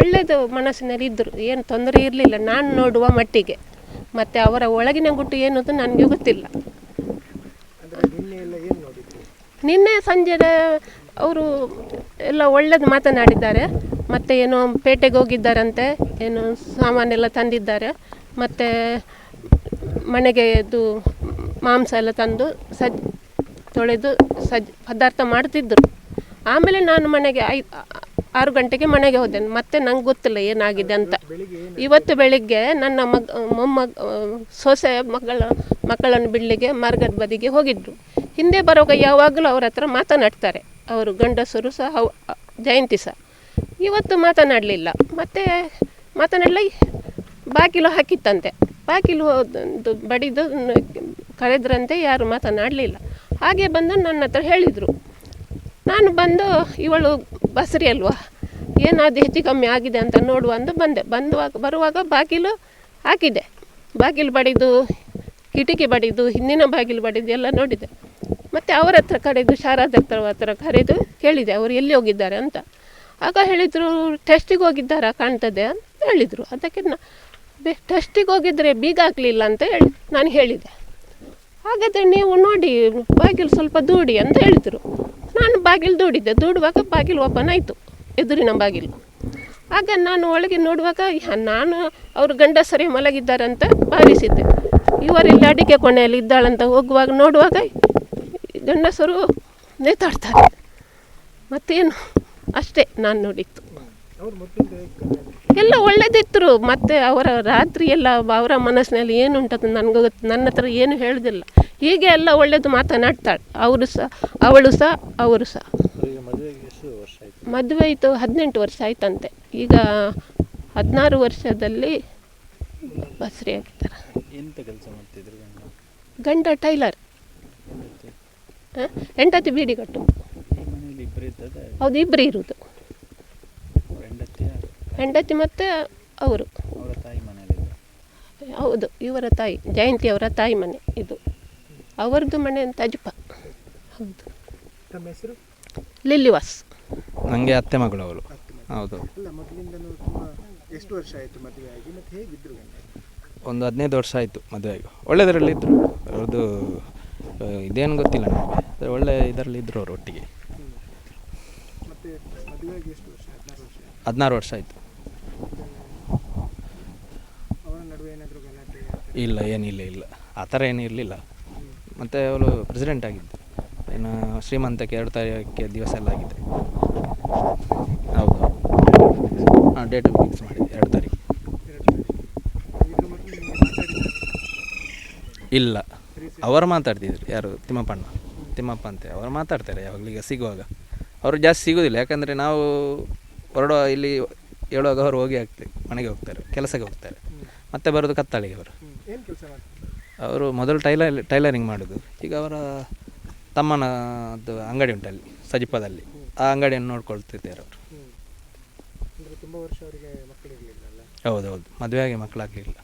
ಒಳ್ಳೆಯದು ಮನಸ್ಸಿನಲ್ಲಿ ಇದ್ದರು ಏನು ತೊಂದರೆ ಇರಲಿಲ್ಲ, ನಾನು ನೋಡುವ ಮಟ್ಟಿಗೆ. ಮತ್ತು ಅವರ ಒಳಗಿನ ಗುಟ್ಟು ಏನದು ನನಗೆ ಗೊತ್ತಿಲ್ಲ. ಏನು ನಿನ್ನೆ ಸಂಜೆ ಅವರು ಎಲ್ಲ ಒಳ್ಳೇದು ಮಾತನಾಡಿದ್ದಾರೆ. ಮತ್ತು ಏನೋ ಪೇಟೆಗೆ ಹೋಗಿದ್ದಾರಂತೆ, ಏನು ಸಾಮಾನೆಲ್ಲ ತಂದಿದ್ದಾರೆ. ಮತ್ತು ಮನೆಗೆ ಇದು ಮಾಂಸ ಎಲ್ಲ ತಂದು ಸಜ್, ತೊಳೆದು ಸಜ್, ಪದಾರ್ಥ ಮಾಡ್ತಿದ್ದರು ಆಮೇಲೆ ನಾನು ಮನೆಗೆ ಐ ಆರು ಗಂಟೆಗೆ ಮನೆಗೆ ಹೋದೆ ಮತ್ತೆ ನಂಗೆ ಗೊತ್ತಿಲ್ಲ ಏನಾಗಿದೆ ಅಂತ. ಇವತ್ತು ಬೆಳಿಗ್ಗೆ ನನ್ನ ಮಗ, ಮೊಮ್ಮಗ ಸೊಸೆ ಮಗಳ, ಮಕ್ಕಳನ್ನು ಬಿಡಲಿಕ್ಕೆ ಮಾರ್ಗದ ಬದಿಗೆ ಹೋಗಿದ್ರು. ಹಿಂದೆ ಬರುವಾಗ ಯಾವಾಗಲೂ ಅವ್ರ ಹತ್ರ ಮಾತನಾಡ್ತಾರೆ. ಅವರು ಗಂಡಸರು ಸಹ, ಅವ ಜಯಂತಿ ಸಹ. ಇವತ್ತು ಮಾತನಾಡಲಿಲ್ಲ. ಮತ್ತೆ ಮಾತನಾಡಲಿ, ಬಾಗಿಲು ಹಾಕಿತ್ತಂತೆ. ಬಾಗಿಲು ಬಡಿದು ಕರೆದ್ರಂತೆ ಯಾರು ಮಾತನಾಡಲಿಲ್ಲ. ಹಾಗೆ ಬಂದು ನನ್ನ ಹತ್ರ ಹೇಳಿದರು. ನಾನು ಬಂದು ಇವಳು ಬಸರಿ ಅಲ್ವಾ? ಏನಾದರೂ ಹೆಚ್ಚು ಕಮ್ಮಿ ಆಗಿದೆ ಅಂತ ನೋಡುವ ಅಂದು ಬಂದೆ. ಬಂದುವಾಗ, ಬರುವಾಗ ಬಾಗಿಲು ಹಾಕಿದೆ ಬಾಗಿಲು ಬಡಿದು, ಕಿಟಕಿ ಬಡಿದು, ಹಿಂದಿನ ಬಾಗಿಲು ಬಡಿದು ಎಲ್ಲ ನೋಡಿದೆ. ಮತ್ತು ಅವರ ಹತ್ರ ಕರೆದು ಶಾರಾಧಕ್ತರ ಹತ್ರ ಕರೆದು ಕೇಳಿದೆ. ಅವರು ಎಲ್ಲಿ ಹೋಗಿದ್ದಾರೆ ಅಂತ. ಆಗ ಹೇಳಿದರು ಟೆಸ್ಟಿಗೆ ಹೋಗಿದ್ದಾರ ಕಾಣ್ತದೆ? ಅಂತ ಹೇಳಿದರು. ಅದಕ್ಕೆ ನಾ ಟೆಸ್ಟಿಗೆ ಹೋಗಿದ್ರೆ ಬೀಗ ಹಾಕಲಿಲ್ಲ ಅಂತ ಹೇಳಿ, ನಾನು ಹೇಳಿದೆ. ಹಾಗಾದರೆ ನೀವು ನೋಡಿ, ಬಾಗಿಲು ಸ್ವಲ್ಪ ದೂಡಿ ಅಂತ ಹೇಳಿದರು. ನಾನು ಬಾಗಿಲು ದೂಡಿದ್ದೆ. ದೂಡುವಾಗ ಬಾಗಿಲು ಓಪನ್ ಆಯಿತು. ಎದುರಿನ ಬಾಗಿಲು. ಆಗ ನಾನು ಒಳಗೆ ನೋಡುವಾಗ ನಾನು ಅವರು ಗಂಡಸರೇ ಮಲಗಿದ್ದಾರಂತ ಭಾವಿಸಿದ್ದೆ. ಇವರೆಲ್ಲ ಅಡಿಕೆ ಕೊನೆಯಲ್ಲಿ ಇದ್ದಾಳಂತ ಹೋಗುವಾಗ ನೋಡುವಾಗ, ಗಂಡಸರು ನೇತಾಡ್ತಾರೆ. ಮತ್ತೇನು? ಅಷ್ಟೇ ನಾನು ನೋಡಿತ್ತು ಎಲ್ಲ ಒಳ್ಳೇದಿತ್ತು ಮತ್ತೆ ಅವರ ರಾತ್ರಿ ಎಲ್ಲ ಅವರ ಮನಸ್ಸಿನಲ್ಲಿ ಏನು ಉಂಟದ ನನಗೆ ಗೊತ್ತು ನನ್ನ ಹತ್ರ ಏನು ಹೇಳೋದಿಲ್ಲ. ಹೀಗೆ ಎಲ್ಲ ಒಳ್ಳೇದು ಮಾತನಾಡ್ತಾಳೆ. ಅವರು ಸಹ ಅವಳು ಸಹ ಅವರು ಸಹ. ಮದುವೆ ಆಯಿತು ಹದಿನೆಂಟು ವರ್ಷ ಆಯ್ತಂತೆ. ಈಗ ಹದಿನಾರು ವರ್ಷದಲ್ಲಿ ಬಸರಿ ಆಗಿದ್ದಾರೆ. ಗಂಡ? ಟೈಲರ್. ಎಂಟತ್ತು ಹೆಂಡತಿ ಬೀಡಿ ಕಟ್ಟು. ಹೌದು ಇಬ್ಬರು ಇರುವುದು? ಹೆಂಡತಿ ಮತ್ತು ಅವರು. ಅವರ ತಾಯಿ ಹೌದು ಇವರ ತಾಯಿ ಜಯಂತಿ ಅವರ ತಾಯಿ ಮನೆ ಇದು. ಅವರದ್ದು ಮನೆ ಅಂತ ಅಜ್ಜಪ್ಪ ಹೌದು. ತಮ್ಮ ಹೆಸರು? ಲಿಲ್ಲಿವಾಸ್. ನನಗೆ ಅತ್ತೆ ಮಗಳು ಅವರು. ಹೌದು. ಅಲ್ಲ ಮೊದಲಿಂದನೂ ತುಂಬ ಎಷ್ಟು ವರ್ಷ ಆಯಿತು ಮದುವೆ ಆಗಿ ಮತ್ತು ಹೇಗಿದ್ರು ಒಂದು ಹದಿನೈದು ವರ್ಷ ಆಯಿತು ಮದುವೆ ಒಳ್ಳೆಯದರಲ್ಲಿ ಇದ್ದರು ಅವ್ರದ್ದು ಇದೇನು ಗೊತ್ತಿಲ್ಲ ನನಗೆ. ಒಳ್ಳೆ ಇದರಲ್ಲಿ ಇದ್ದರು ಅವರು ಒಟ್ಟಿಗೆ. ಮತ್ತು ಎಷ್ಟು ವರ್ಷ? ಹದಿನಾರು ವರ್ಷ ಆಯ್ತು. ಹದಿನಾರು ವರ್ಷ ಆಯಿತು ಅವರ ನಡುವೆ ಏನಾದರೂ ಗಲಾಟೆ ಆ ಥರ? ಇಲ್ಲ ಏನಿಲ್ಲ ಇಲ್ಲ ಆ ಥರ ಏನೂ ಇರಲಿಲ್ಲ. ಮತ್ತು ಅವಳು ಪ್ರೆಸಿಡೆಂಟ್ ಆಗಿದ್ದು. ಇನ್ನು ಶ್ರೀಮಂತಕ್ಕೆ ಎರಡು ತಾರೀಕಕ್ಕೆ ದಿವಸ ಎಲ್ಲ ಆಗಿದೆ. ಹೌದು. ಹಾಂ ಡೇಟ್ ಫಿಕ್ಸ್ ಮಾಡಿ, ಎರಡು ತಾರೀಕು. ಇಲ್ಲ. ಅವರು ಮಾತಾಡ್ತಿದ್ರು, ಯಾರು? ತಿಮ್ಮಪ್ಪಣ್ಣ. ತಿಮ್ಮಪ್ಪ ಅಂತೆ. ಅವರು ಮಾತಾಡ್ತಾರೆ ಯಾವಾಗಲೀಗ ಸಿಗುವಾಗ. ಅವರು ಜಾಸ್ತಿ ಸಿಗೋದಿಲ್ಲ, ಯಾಕಂದರೆ ನಾವು ಹೊರಡುವ ಇಲ್ಲಿ ಹೇಳುವಾಗ ಅವರು ಹೋಗಿ ಹಾಕ್ತೇವೆ ಮನೆಗೆ ಹೋಗ್ತಾರೆ, ಕೆಲಸಕ್ಕೆ ಹೋಗ್ತಾರೆ. ಮತ್ತೆ ಬರೋದು ಕತ್ತಾಳಿಗೆ ಅವರು. ಅವರು ಮೊದಲು ಟೈಲರ್ ಟೈಲರಿಂಗ್ ಮಾಡೋದು. ಈಗ ಅವರ ತಮ್ಮನದ್ದು ಅಂಗಡಿ ಉಂಟಲ್ಲಿ ಸಜಿಪದಲ್ಲಿ. ಆ ಅಂಗಡಿಯನ್ನು ನೋಡ್ಕೊಳ್ತಿದ್ದಾರೆ ಅವರು. ಹ್ಞೂ ಅಂದರೆ ತುಂಬ ವರ್ಷ ಅವರಿಗೆ ಮಕ್ಕಳಿರಲಿಲ್ಲ ಹೌದೌದು. ಮದುವೆಯಾಗಿ ಮಕ್ಕಳಾಗಲಿಲ್ಲ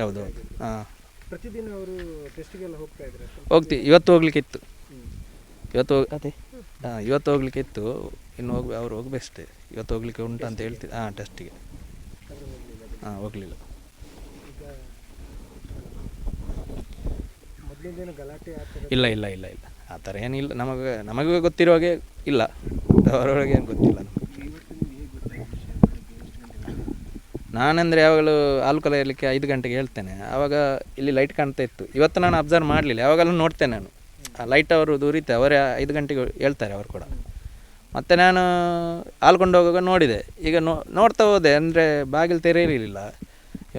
ಹೌದೌದು. ಹಾಂ. ಪ್ರತಿದಿನ ಅವರು ಟೆಸ್ಟಿಗೆಲ್ಲ ಹೋಗ್ತಾ ಇದ್ದಾರೆ ಹೋಗ್ತೀವಿ ಇವತ್ತು ಹೋಗ್ಲಿಕ್ಕೆ ಇತ್ತು. ಇವತ್ತು ಹೋಗಿ ಅದೇ ಹಾಂ ಇವತ್ತು ಹೋಗ್ಲಿಕ್ಕೆ ಇತ್ತು. ಇನ್ನು ಹೋಗಿ ಅವ್ರು ಹೋಗ್ಬೇಕಷ್ಟೇ. ಇವತ್ತು ಹೋಗ್ಲಿಕ್ಕೆ ಉಂಟು ಅಂತ ಹೇಳ್ತಿದ್ದೆ ಹಾಂ ಟೆಸ್ಟಿಗೆ ಹಾಂ ಹೋಗಲಿಲ್ಲ ಈಗ ಇಲ್ಲ ಇಲ್ಲ ಇಲ್ಲ ಇಲ್ಲ. ಆ ಥರ ಏನಿಲ್ಲ. ನಮಗೆ ನಮಗೆ ಗೊತ್ತಿರುವಾಗೆ ಇಲ್ಲ. ಅವರೊಳಗೆ ಏನು ಗೊತ್ತಿಲ್ಲ. ನಾನಂದರೆ ಯಾವಾಗಲೂ ಹಾಲು ಕಲೆಯಲಿಕ್ಕೆ ಐದು ಗಂಟೆಗೆ ಹೇಳ್ತೇನೆ. ಆವಾಗ ಇಲ್ಲಿ ಲೈಟ್ ಕಾಣ್ತಾ ಇತ್ತು. ಇವತ್ತು ನಾನು ಅಬ್ಸರ್ವ್ ಮಾಡಲಿಲ್ಲ. ಯಾವಾಗಲೂ ನೋಡ್ತೇನೆ ನಾನು. ಆ ಲೈಟ್ ಅವರು ದೂರಿತೆ ಅವರೇ ಐದು ಗಂಟೆಗೆ ಹೇಳ್ತಾರೆ ಅವರು ಕೂಡ. ಮತ್ತು ನಾನು ಹಾಲು ಕೊಂಡು ಹೋಗುವಾಗ ನೋಡಿದೆ. ಈಗ ನೋ, ನೋಡ್ತಾ ಹೋದೆ. ಅಂದರೆ ಬಾಗಿಲು ತೆರೆಯಲಿಲ್ಲ.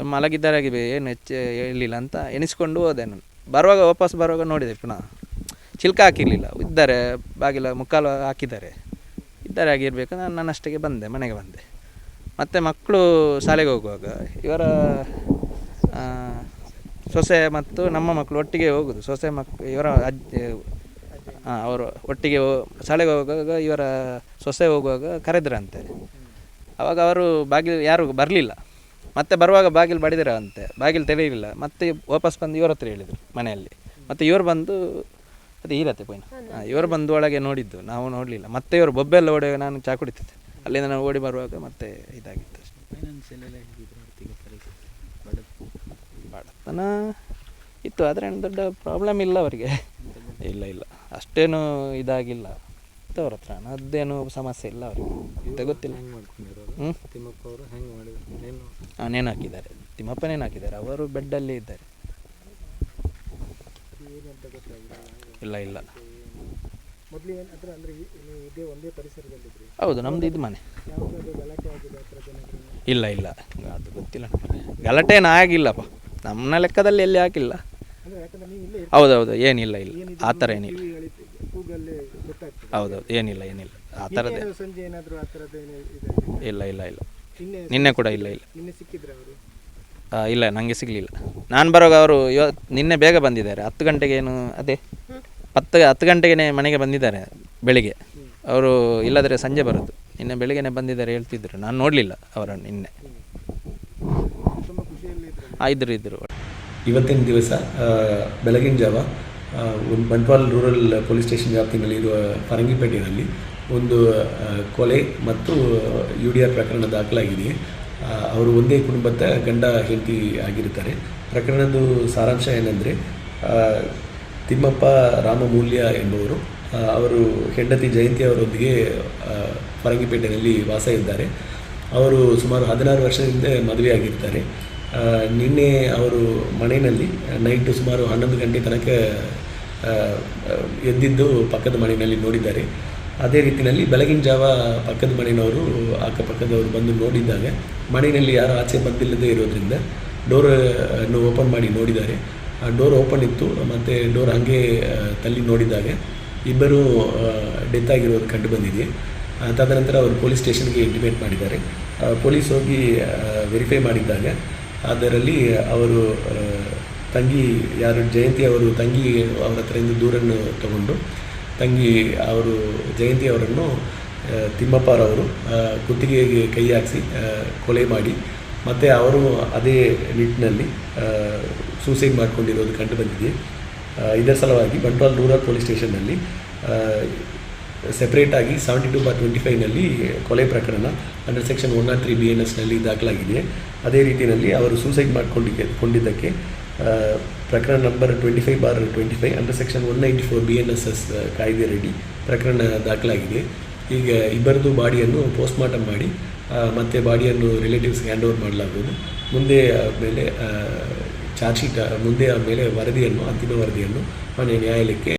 ಮಲಗಿದ್ದಾರಾಗಿ ಮಲಗಿದ್ದಾರೆ ಏನು ಹೆಚ್ಚು ಹೇಳಿಲ್ಲ ಅಂತ ಎಣಿಸ್ಕೊಂಡು ಹೋದೆ ನಾನು. ಬರುವಾಗ ವಾಪಸ್ ಬರುವಾಗ ನೋಡಿದೆ ಪುನಃ. ಚಿಲ್ಕ ಹಾಕಿರಲಿಲ್ಲ. ಇದ್ದಾರೆ ಬಾಗಿಲ ಮುಕ್ಕಾಲು ಹಾಕಿದ್ದಾರೆ. ಇದ್ದಾರೆ ಆಗಿರಬೇಕು ನಾನು ನನ್ನಷ್ಟಕ್ಕೆ ಬಂದೆ, ಮನೆಗೆ ಬಂದೆ. ಮತ್ತು ಮಕ್ಕಳು ಶಾಲೆಗೆ ಹೋಗುವಾಗ ಇವರ ಸೊಸೆ ಮತ್ತು ನಮ್ಮ ಮಕ್ಕಳು ಒಟ್ಟಿಗೆ ಹೋಗೋದು. ಸೊಸೆ ಮಕ್ಕಳು ಇವರ ಅಜ್ಜಿ ಅವರು ಒಟ್ಟಿಗೆ ಶಾಲೆಗೆ ಹೋಗುವಾಗ ಇವರ ಸೊಸೆ ಹೋಗುವಾಗ ಕರೆದ್ರಂತೆ. ಅವಾಗ ಅವರು ಬಾಗಿಲು ಯಾರು ಬರಲಿಲ್ಲ. ಮತ್ತೆ ಬರುವಾಗ ಬಾಗಿಲು ಬಡಿದಿರ ಅಂತೆ ಬಾಗಿಲು ತೆರೆಯಲಿಲ್ಲ ಮತ್ತೆ ವಾಪಸ್ ಬಂದು ಇವ್ರ ಹತ್ರ ಹೇಳಿದರು ಮನೆಯಲ್ಲಿ. ಮತ್ತೆ ಇವರು ಬಂದು ಅದೇ ಈರತ್ತೆ ಪೋಯ್ನ ಹಾಂ ಇವರು ಬಂದು ಒಳಗೆ ನೋಡಿದ್ದು. ನಾವು ನೋಡಲಿಲ್ಲ. ಮತ್ತೆ ಇವರು ಬೊಬ್ಬೆಲ್ಲ ಓಡಿ ನಾನು ಚಾ ಕುಡಿತಿದ್ದೆ. ಅಲ್ಲಿಂದ ನಾವು ಓಡಿ ಬರುವಾಗ ಮತ್ತೆ ಇದಾಗಿತ್ತು ಬಡತನ ಇತ್ತು. ಆದರೆ ಏನು ದೊಡ್ಡ ಪ್ರಾಬ್ಲಮ್ ಇಲ್ಲ ಅವರಿಗೆ. ಇಲ್ಲ ಇಲ್ಲ. ಅಷ್ಟೇನು ಇದಾಗಿಲ್ಲ. ಇತ್ತು ಅವ್ರ ಹತ್ರ ಅದೇನು ಸಮಸ್ಯೆ ಇಲ್ಲ ಅವರಿಗೆ. ಗೊತ್ತಿಲ್ಲ. ಹ್ಞೂ ನೇಣು ಹಾಕಿದ್ದಾರೆ? ತಿಮ್ಮಪ್ಪ ನೇಣು ಹಾಕಿದ್ದಾರೆ? ಅವರು ಬೆಡ್ಡಲ್ಲೇ ಇದ್ದಾರೆ. ಇಲ್ಲ ಇಲ್ಲ. ಹೌದು ನಮ್ದು ಇದು ಮನೆ. ಇಲ್ಲ ಇಲ್ಲ. ಅದು ಗೊತ್ತಿಲ್ಲ ಗಲಾಟೆ ಏನು ಆಗಿಲ್ಲಪ್ಪ. ನಮ್ಮ ಲೆಕ್ಕದಲ್ಲಿ ಎಲ್ಲಿ ಹಾಕಿಲ್ಲ. ಹೌದೌದು ಏನಿಲ್ಲ ಇಲ್ಲ. ಆ ಥರ ಏನಿಲ್ಲ. ಹೌದೌದು ಏನಿಲ್ಲ ಏನಿಲ್ಲ. ಆ ಥರದ್ದೇ. ಇಲ್ಲ ಇಲ್ಲ ಇಲ್ಲ. ನಿನ್ನೆ ಕೂಡ ಇಲ್ಲ ಇಲ್ಲ. ನಿನ್ನೆ ಸಿಕ್ಕಿದ್ರೆ ಅವರು? ಆ, ಇಲ್ಲ ನನಗೆ ಸಿಗಲಿಲ್ಲ. ನಾನು ಬರುವಾಗ ಅವರು ಇವತ್ತು ನಿನ್ನೆ ಬೇಗ ಬಂದಿದ್ದಾರೆ. ಹತ್ತು ಗಂಟೆಗೆ ಏನು ಅದೇ ಹತ್ತು ಹತ್ತು ಗಂಟೆಗೆ ಮನೆಗೆ ಬಂದಿದ್ದಾರೆ ಬೆಳಿಗ್ಗೆ. ಅವರು ಇಲ್ಲದ್ರೆ ಸಂಜೆ ಬರೋದು. ನಿನ್ನೆ ಬೆಳಿಗ್ಗೆನೆ ಬಂದಿದ್ದಾರೆ ಹೇಳ್ತಿದ್ರು. ನಾನು ನೋಡಲಿಲ್ಲ ಅವರನ್ನು ನಿನ್ನೆ. ತುಂಬ ಖುಷಿಯಲ್ಲಿ ಇದ್ರು ಆ, ಇದ್ರು ಇದ್ರು. ಇವತ್ತಿನ ದಿವಸ ಆ, ಬೆಳಗಿನ ಜಾವ ಆ, ಒಂದು ಬಂಟ್ವಾಲ್ ರೂರಲ್ ಪೊಲೀಸ್ ಸ್ಟೇಷನ್ ವ್ಯಾಪ್ತಿನಲ್ಲಿ ಇರುವ ಫರಂಗಿಪೇಟೆಯಲ್ಲಿ ಒಂದು ಕೊಲೆ ಮತ್ತು ಯು ಡಿ ಆರ್ ಪ್ರಕರಣ ದಾಖಲಾಗಿದೆ. ಅವರು ಒಂದೇ ಕುಟುಂಬದ ಗಂಡ ಹೆಂಡತಿ ಆಗಿರ್ತಾರೆ ಪ್ರಕರಣದ ಸಾರಾಂಶ ಏನಂದರೆ ತಿಮ್ಮಪ್ಪ ರಾಮಮೂಲ್ಯ ಎಂಬುವರು ಅವರು ಹೆಂಡತಿ ಜಯಂತಿ ಅವರೊಂದಿಗೆ ಫರಂಗಿಪೇಟೆಯಲ್ಲಿ ವಾಸ ಇದ್ದಾರೆ. ಅವರು ಸುಮಾರು ಹದಿನಾರು ವರ್ಷದಿಂದ ಮದುವೆಯಾಗಿರ್ತಾರೆ. ನಿನ್ನೆ ಅವರು ಮನೆಯಲ್ಲಿ ನೈಟ್ ಸುಮಾರು ಹನ್ನೊಂದು ಗಂಟೆ ತನಕ ಎದ್ದಿದ್ದು ಪಕ್ಕದ ಮನೆಯಲ್ಲಿ ನೋಡಿದ್ದಾರೆ. ಅದೇ ರೀತಿಯಲ್ಲಿ ಬೆಳಗಿನ ಜಾವ ಪಕ್ಕದ ಮನೆಯವರು ಅಕ್ಕಪಕ್ಕದವರು ಬಂದು ನೋಡಿದ್ದಾಗ ಮನೆಯಲ್ಲಿ ಯಾರು ಆಚೆ ಬಂದಿಲ್ಲದೆ ಇರೋದ್ರಿಂದ ಡೋರ್ ಅನ್ನು ಓಪನ್ ಮಾಡಿ ನೋಡಿದ್ದಾರೆ. ಆ ಡೋರ್ ಓಪನ್ ಇತ್ತು, ಮತ್ತು ಡೋರ್ ಹಾಗೆ ತಲ್ಲಿ ನೋಡಿದಾಗ ಇಬ್ಬರು ಡೆತ್ ಆಗಿರೋದು ಕಂಡು ಬಂದಿದೆ. ತದನಂತರ ಅವರು ಪೊಲೀಸ್ ಸ್ಟೇಷನ್ಗೆ ಇಂಟಿಮೇಟ್ ಮಾಡಿದ್ದಾರೆ. ಪೊಲೀಸ್ ಹೋಗಿ ವೆರಿಫೈ ಮಾಡಿದ್ದಾಗ ಅದರಲ್ಲಿ ಅವರು ತಂಗಿ, ಯಾರು, ಜಯಂತಿ ಅವರು ತಂಗಿ ಅವರ ಹತ್ರದಿಂದ ದೂರನ್ನು ತಗೊಂಡು ತಂಗಿ ಅವರು ಜಯಂತಿ ಅವರನ್ನು ತಿಮ್ಮಪ್ಪರವರು ಕುತ್ತಿಗೆಗೆ ಕೈ ಹಾಕಿಸಿ ಕೊಲೆ ಮಾಡಿ ಮತ್ತು ಅವರು ಅದೇ ನಿಟ್ಟಿನಲ್ಲಿ ಸೂಸೈಡ್ ಮಾಡ್ಕೊಂಡಿರೋದು ಕಂಡು ಬಂದಿದೆ. ಇದರ ಸಲುವಾಗಿ ಬಂಟ್ವಾಲ್ ರೂರಲ್ ಪೊಲೀಸ್ ಸ್ಟೇಷನ್ನಲ್ಲಿ ಸೆಪ್ರೇಟಾಗಿ ಸೆವೆಂಟಿ ಟು ಬಾರ್ ಟ್ವೆಂಟಿ ಫೈವ್ನಲ್ಲಿ ಕೊಲೆ ಪ್ರಕರಣ under section one not three B N ಎಸ್ನಲ್ಲಿ ದಾಖಲಾಗಿದೆ. ಅದೇ ರೀತಿಯಲ್ಲಿ ಅವರು ಸೂಸೈಡ್ ಮಾಡಿಕೊಂಡಿದ್ದೆ ಕೊಂಡಿದ್ದಕ್ಕೆ ಆ, ಪ್ರಕರಣ number twenty five bar twenty five under section one ninety four B N S S ಕಾಯ್ದೆಯಡಿ ಪ್ರಕರಣ ದಾಖಲಾಗಿದೆ. ಈಗ ಇಬ್ಬರದು ಬಾಡಿಯನ್ನು ಪೋಸ್ಟ್ಮಾರ್ಟಮ್ ಮಾಡಿ ಮತ್ತು ಬಾಡಿಯನ್ನು ರಿಲೇಟಿವ್ಸ್ಗೆ ಹ್ಯಾಂಡ್ ಓವರ್ ಮಾಡಲಾಗುವುದು. ಮುಂದೆ ಮೇಲೆ ಚಾರ್ಜ್ ಶೀಟ್ ಮುಂದೆ ಮೇಲೆ ವರದಿಯನ್ನು, ಅಂತಿಮ ವರದಿಯನ್ನು ಮನೆ ನ್ಯಾಯಾಲಯಕ್ಕೆ